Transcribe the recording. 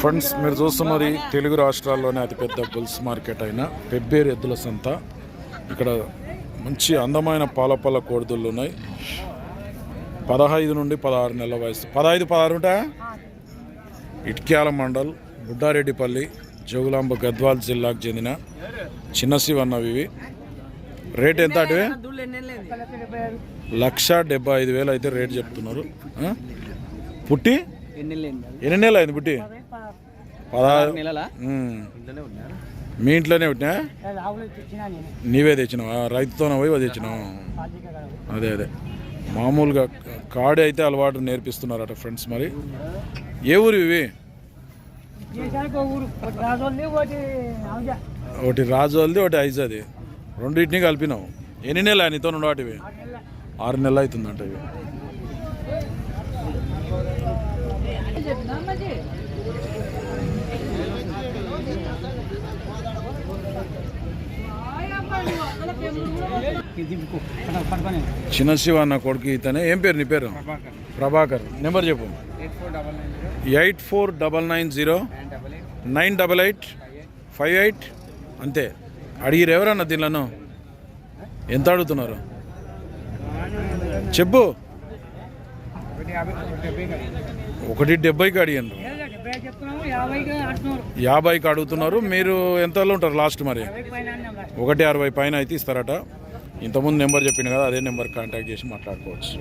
Friends మీరు చూస్తున్నది తెలుగు రాష్ట్రాల్లోనే అతిపెద్ద బుల్స్ మార్కెట్ అయిన పెబ్బేరు ఎద్దుల సంత. ఇక్కడ మంచి అందమైన పాలపల్ల కోడిదుళ్ళు ఉన్నాయి. పదహైదు నుండి పదహారు నెలల వయసు పదహైదు పదహారు ఉంటా ఇట్క్యాల మండల్ బుడ్డారెడ్డిపల్లి జోగులాంబ గద్వాల్ జిల్లాకు చెందిన చిన్న శివన్నవి ఇవి. రేట్ ఎంత అటువే లక్ష డెబ్బై ఐదు వేలు అయితే రేట్ చెప్తున్నారు. పుట్టి? ఎన్ని నెలలు అయింది పుట్టి? పదహారు. మీ ఇంట్లోనే పుట్టినా? నీవే తెచ్చినావా? రైతుతోనే పోయి తెచ్చినావు. అదే అదే. మామూలుగా కాడి అయితే అలవాటు నేర్పిస్తున్నారట ఫ్రెండ్స్ మరి. ఏ ఊరు ఇవి? ఒకటి రాజోల్ది ఒకటి ఐజాది. రెండింటిని కలిపినావు. ఎన్ని నెలలు నీతో వాటివి? ఆరు నెలలు అవుతుందంట ఇవి. చిన్న శివ అన్న కొడుకు ఇతనే ఏం పేరు నీ పేరు? ప్రభాకర్. నెంబర్ చెప్పు. Eight four double nine zero nine double eight five eight అంతే. అడిగిరు ఎవరన్నా దీనిలను? ఎంత అడుగుతున్నారు? చెప్పు. ఒకటి డెబ్బైకి అడిగారు యాభైకి అడుగుతున్నారు. మీరు ఎంతలో ఉంటారు లాస్ట్ మరి? ఒకటి అరవై పైన అయితే ఇస్తారట. ఇంతకుముందు నెంబర్ చెప్పింది కదా అదే నెంబర్ కాంటాక్ట్ చేసి మాట్లాడుకోవచ్చు.